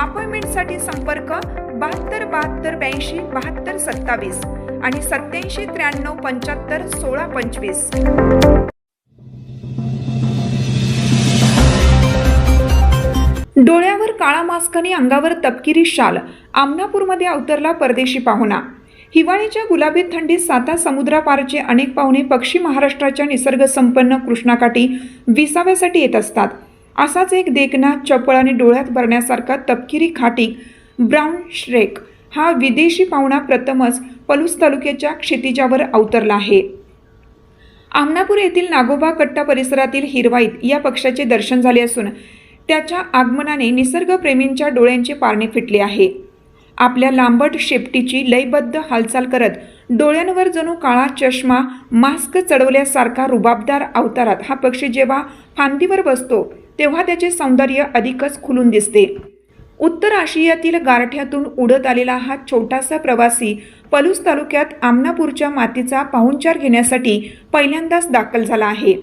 अपॉइंटमेंटसाठी संपर्क बहात्तर बहात्तर ब्याऐंशी बहात्तर सत्तावीस आणि सत्याऐंशी त्र्याण्णव पंच्याहत्तर सोळा पंचवीस. डोळ्यावर काळा मास्क आणि अंगावर तपकिरी शाल. आमनापूरमध्ये अवतरला परदेशी पाहुणा. हिवाळीच्या गुलाबी थंडीत साता समुद्रापारचे अनेक पाहुणे पक्षी महाराष्ट्राच्या निसर्गसंपन्न कृष्णाकाठी विसाव्यासाठी येत असतात. असाच एक देखना चपळ आणि डोळ्यात भरण्यासारखा तपकिरी खाटी ब्राऊन श्रेक हा विदेशी पाहुणा प्रथमच पलूस तालुक्याच्या क्षितिजावर अवतरला आहे. आमनापूर येथील नागोबा कट्टा परिसरातील हिरवाईत या पक्षाचे दर्शन झाले असून त्याच्या आगमनाने निसर्गप्रेमींच्या डोळ्यांचे पारणे फिटले आहे. आपल्या लांबट शेपटीची लयबद्ध हालचाल करत डोळ्यांवर जणू काळा चष्मा मास्क चढवल्यासारखा रुबाबदार अवतारात हा पक्षी जेव्हा फांदीवर बसतो तेव्हा त्याचे सौंदर्य अधिकच खुलून दिसते. उत्तर आशियातील गारठ्यातून उडत आलेला हा छोटासा प्रवासी पलूस तालुक्यात आमनापूरच्या मातीचा पाहुणचार घेण्यासाठी पहिल्यांदाच दाखल झाला आहे.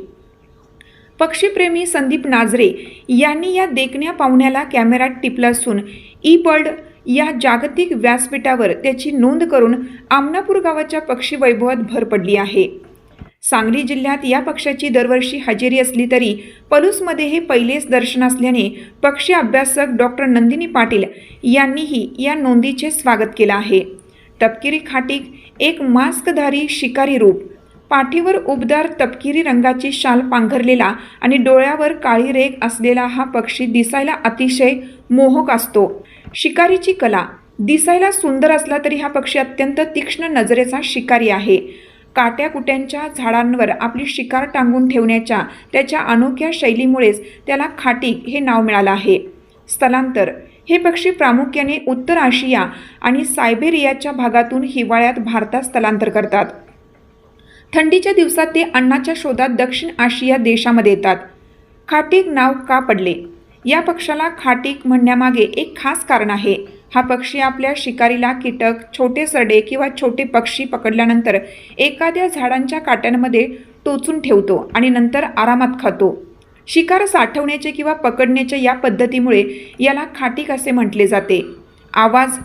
पक्षीप्रेमी संदीप नाजरे यांनी या देखण्या पाहुण्याला कॅमेऱ्यात टिपलं असून ई बर्ड या जागतिक व्यासपीठावर त्याची नोंद करून आमनापूर गावाच्या पक्षी वैभवात भर पडली आहे. सांगली जिल्ह्यात या पक्षाची दरवर्षी हजेरी असली तरी पलूसमध्ये हे पहिलेच दर्शन असल्याने पक्षी अभ्यासक डॉक्टर नंदिनी पाटील यांनीही या नोंदीचे स्वागत केलं आहे. तपकिरी खाटीक एक मास्कधारी शिकारी रूप. पाठीवर उबदार तपकिरी रंगाची शाल पांघरलेला आणि डोळ्यावर काळी रेग असलेला हा पक्षी दिसायला अतिशय मोहक असतो. शिकारीची कला. दिसायला सुंदर असला तरी हा पक्षी अत्यंत तीक्ष्ण नजरेचा शिकारी आहे. काट्याकुट्यांच्या झाडांवर आपली शिकार टांगून ठेवण्याच्या त्याच्या अनोख्या शैलीमुळेच त्याला खाटीक हे नाव मिळालं आहे. स्थलांतर. हे पक्षी प्रामुख्याने उत्तर आशिया आणि सायबेरियाच्या भागातून हिवाळ्यात भारतात स्थलांतर करतात. थंडीच्या दिवसात ते अन्नाच्या शोधात दक्षिण आशिया देशामध्ये येतात. खाटीक नाव का पडले? या पक्षाला खाटीक म्हणण्यामागे एक खास कारण आहे. हा पक्षी आपल्या शिकारीला कीटक छोटे सरडे किंवा छोटे पक्षी पकडल्यानंतर एखाद्या झाडांच्या काट्यांमध्ये टोचून ठेवतो आणि नंतर आरामात खातो. शिकार साठवण्याचे किंवा पकडण्याच्या या पद्धतीमुळे याला खाटीक असे म्हटले जाते. आवाज.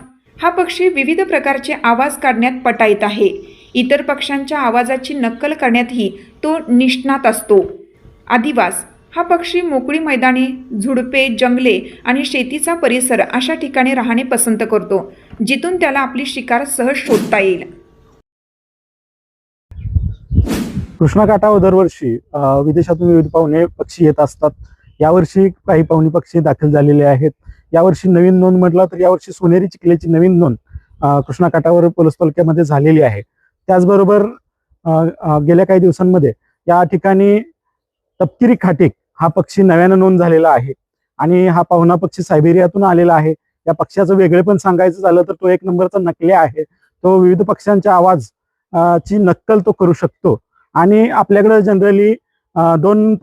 हा पक्षी विविध प्रकारचे आवाज काढण्यात पटाईत आहे. इतर पक्ष्यांच्या आवाजाची नक्कल करण्यातही तो निष्णात असतो. आदिवास. हा पक्षी मोकळी मैदाने झुडपे जंगले आणि शेतीचा परिसर अशा ठिकाणी राहणे पसंत करतो जिथून त्याला आपली शिकार सहज शोधता येईल. कृष्णाकाठावर दरवर्षी विदेशातून विविध पाहुणे पक्षी येत असतात. यावर्षी काही पाहुणे पक्षी दाखल झालेले आहेत. यावर्षी नवीन नोंद म्हटलं तर यावर्षी सोनेरी चिखल्याची नवीन नोंद कृष्णाकाठावर पोलीस तालुक्यामध्ये झालेली आहे. त्याचबरोबर गेल्या काही दिवसांमध्ये या ठिकाणी तपकिरी खाटीक हा पक्षी नव्यानं नोंद झालेला आहे. आणि हा पाहुणा पक्षी सायबेरियातून आलेला आहे. या पक्ष्याचं वेगळे पण सांगायचं झालं तर तो एक नंबरचा नकले आहे. तो विविध पक्ष्यांच्या आवाज ची नक्कल तो करू शकतो. आणि आपल्याकडे जनरली दोन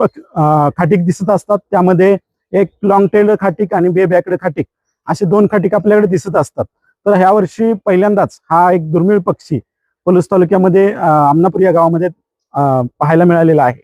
खाटीक दिसत असतात. त्यामध्ये एक लॉंग टेल खाटीक आणि बे बॅकड खाटीक. असे दोन खाटीक आपल्याकडे दिसत असतात. तर ह्या वर्षी पहिल्यांदाच हा एक दुर्मिळ पक्षी पलूस तालुक्यामध्ये अं, आमनापूर या गावामध्ये पाहायला मिळालेला आहे.